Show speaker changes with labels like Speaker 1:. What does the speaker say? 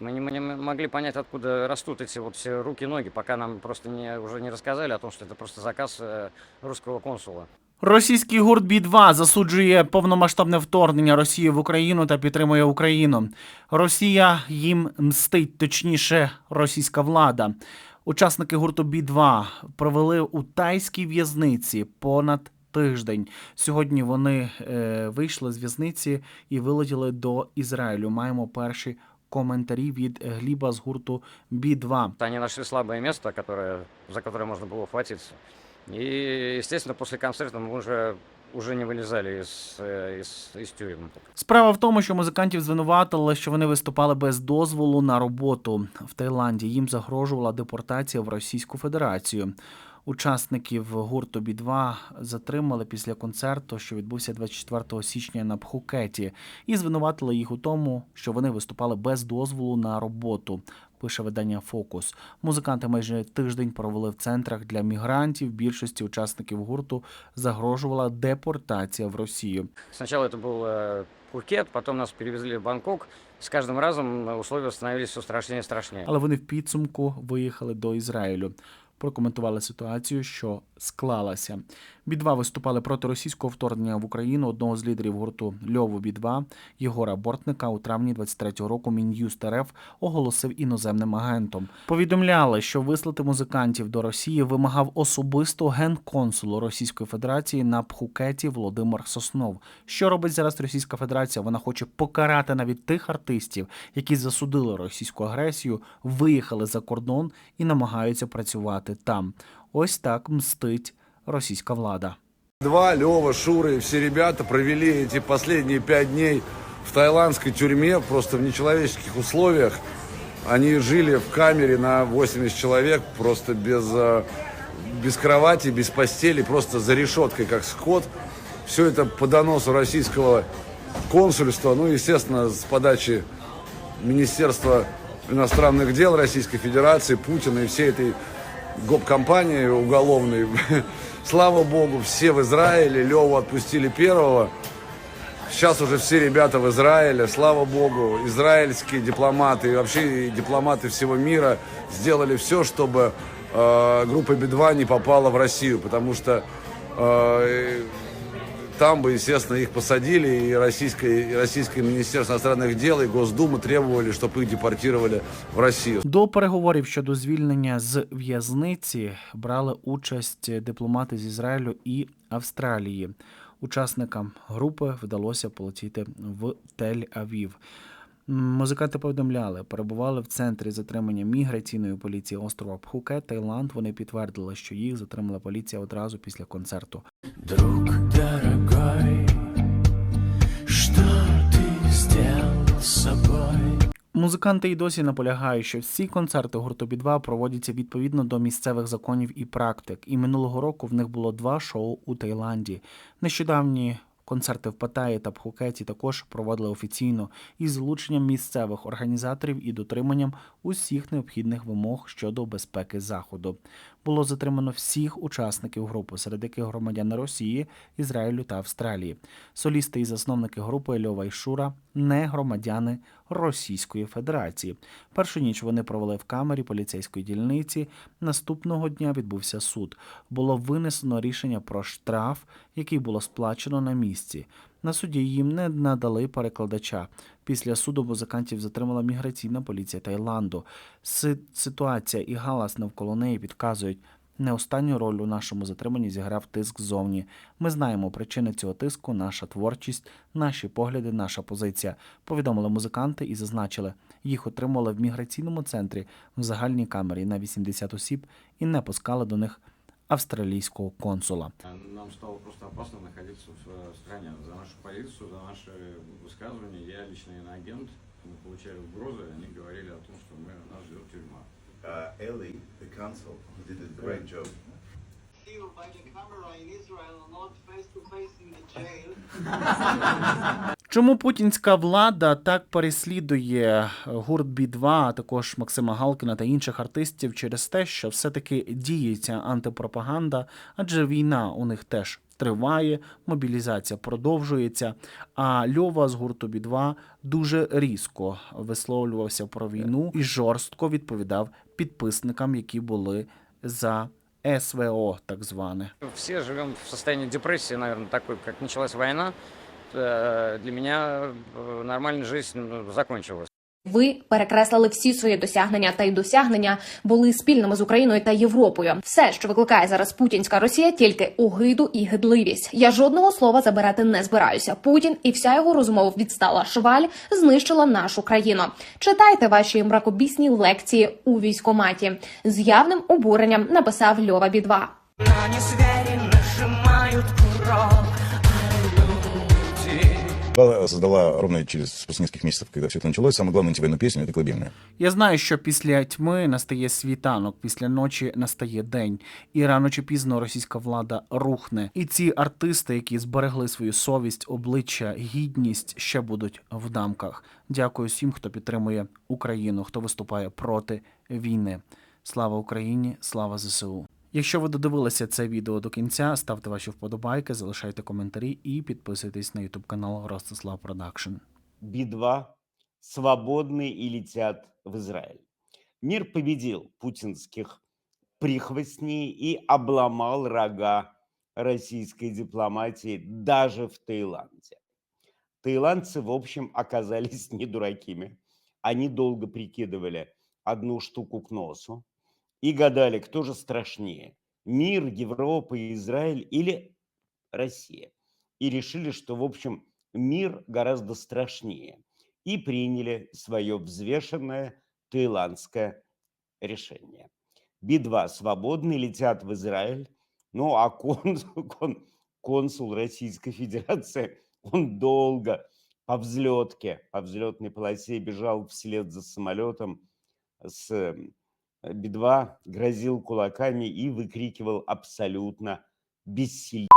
Speaker 1: Мы не, мы не могли понять, откуда растут эти вот все руки-ноги, пока нам просто не, уже не рассказали о том, что это просто заказ э, русского консула.
Speaker 2: Російський гурт Бі-2 засуджує повномасштабне вторгнення Росії в Україну та підтримує Україну. Росія їм мстить, точніше, російська влада. Учасники гурту Бі-2 провели у тайській в'язниці понад тиждень. Сьогодні вони е, вийшли з в'язниці і вилетіли до Ізраїлю. Маємо перші коментарі від Гліба з гурту Бі-2.
Speaker 1: Они нашли слабое место, которое, за которое можно было ухватиться. И, естественно, после концерта мы уже, уже не вылезали из, э, из, из тюрем.
Speaker 2: Справа в тому, що музикантів звинуватили, що вони виступали без дозволу на роботу в Таїланді. Їм загрожувала депортація в Російську Федерацію. Учасників гурту Бі-2 затримали після концерту, що відбувся 24 січня на Пхукеті, і звинуватили їх у тому, що вони виступали без дозволу на роботу. Пише видання Фокус. Музиканти майже тиждень провели в центрах для мігрантів. Більшості учасників гурту загрожувала депортація в Росію.
Speaker 1: Сначала это был э, Пхукет, потом нас перевезли в Бангкок. С каждым разом э, условия становились все страшнее и страшнее.
Speaker 2: але вони в підсумку виїхали до Ізраїлю. Прокоментували ситуацію, що склалася. Бі-2 виступали проти російського вторгнення в Україну одного з лідерів гурту Льову Бі-2 Єгора Бортника у травні 23-го року Мін'юст РФ оголосив іноземним агентом. Повідомляли, що вислати музикантів до Росії вимагав особисто генконсулу Російської Федерації на Пхукеті Володимир Соснов. Що робить зараз Російська Федерація? Вона хоче покарати навіть тих артистів, які засудили російську агресію, виїхали за кордон і намагаються працювати там. Ось так мстить російська влада.
Speaker 3: Два, Лева, Шура и все ребята провели эти последние пять дней в таиландской тюрьме, просто в нечеловеческих условиях. Они жили в камере на 80 человек, просто без, э, без кровати, без постели, просто за решеткой, как скот. Все это по доносу российского консульства, ну, естественно, с подачи Министерства иностранных дел Российской Федерации, Путина и всей этой гоп-компании уголовной. Слава богу, все в Израиле. Леву отпустили первого. Сейчас уже все ребята в Израиле. Слава богу, израильские дипломаты и вообще дипломаты всего мира сделали все, чтобы э, группа Би-2 не попала в Россию, потому что э, там бы, естественно, их посадили, и российское, и российское Министерство иностранных дел, и Госдума требовали, чтобы их депортировали в Россию.
Speaker 2: До переговорів щодо звільнення з в'язниці брали участь дипломати з Ізраїлю і Австралії. Учасникам групи вдалося полетіти в Тель-Авів. М, Музиканти повідомляли, перебували в центрі затримання міграційної поліції острова Пхукет, Таїланд. Вони підтвердили, що їх затримала поліція одразу після концерту.
Speaker 4: Друг собой?
Speaker 2: Музиканти й досі наполягають, що всі концерти гурту Бі-2 проводяться відповідно до місцевих законів і практик. І минулого року в них було два шоу у Таїланді. Нещодавні концерти в Паттайі та Пхукеті також проводили офіційно із залученням місцевих організаторів і дотриманням усіх необхідних вимог щодо безпеки заходу. Було затримано всіх учасників групи, серед яких громадяни Росії, Ізраїлю та Австралії. Солісти і засновники групи Льова і Шура не громадяни Російської Федерації. Першу ніч вони провели в камері поліцейської дільниці. Наступного дня відбувся суд. Було винесено рішення про штраф, який було сплачено на місці. На суді їм не надали перекладача. Після суду музикантів затримала міграційна поліція Таїланду. Ситуація і галас навколо неї підказують. Не останню роль у нашому затриманні зіграв тиск ззовні. Ми знаємо причини цього тиску, наша творчість, наші погляди, наша позиція. Повідомили музиканти і зазначили, їх отримали в міграційному центрі в загальній камері на 80 осіб і не пускали до них австралійського консула.
Speaker 1: Нам стало просто опасно находиться в э, стране. За нашу полицию, за наши высказывания, я лично иноагент, мы получали угрозы, они говорили о том, что мы, нас ждет тюрьма.
Speaker 5: uh, Ellie, the consul, did a great job.
Speaker 6: by the camera in Israel not face to face in the jail.
Speaker 2: Чому путінська влада так переслідує гурт Бі-2, а також Максима Галкіна та інших артистів через те, що все-таки діється антипропаганда, адже війна у них теж триває, мобілізація продовжується. А Льова з гурту Бі-2 дуже різко висловлювався про війну і жорстко відповідав підписникам, які були за СВО, так зване.
Speaker 7: Все живем в состоянии депрессии, наверное, такой, как началась война. Э, Для меня э, нормальная жизнь ну, закончилась.
Speaker 8: Ви перекреслили всі свої досягнення, та й досягнення були спільними з Україною та Європою. Все, що викликає зараз путінська Росія, тільки огиду і гидливість. Я жодного слова забирати не збираюся. Путін і вся його розмова відстала шваль знищила нашу країну. Читайте ваші мракобісні лекції у військоматі. З явним обуренням написав Льова Бідва.
Speaker 4: На нажимают курок люди.
Speaker 9: Бала создала ровно через после нескольких месяцев, когда все это началось, самую главную антивоенную песню это колыбельная.
Speaker 2: Я знаю, що після тьми настає світанок, після ночі настає день, і рано чи пізно російська влада рухне. І ці артисти, які зберегли свою совість, обличчя, гідність, ще будуть в дамках. Дякую всім, хто підтримує Україну, хто виступає проти війни. Слава Україні, слава ЗСУ. Якщо ви додивилися це відео до кінця, ставте ваші вподобайки, залишайте коментарі і підписуйтесь на YouTube канал Ростислав Продакшн.
Speaker 10: Би-2 свободны и летят в Израиль. Мир победил путинских прихвостней и обломал рога российской дипломатии даже в Таиланде. Таиландцы, в общем, оказались не дуракими. Они долго прикидывали одну штуку к носу и гадали, кто же страшнее – мир, Европа, Израиль или Россия. И решили, что, в общем, мир гораздо страшнее. И приняли свое взвешенное таиландское решение. Би-2 свободны, летят в Израиль. Ну, а консул, кон- консул Российской Федерации, он долго по взлетке, по взлетной полосе бежал вслед за самолетом с Би-2, грозил кулаками и выкрикивал абсолютно бессильное.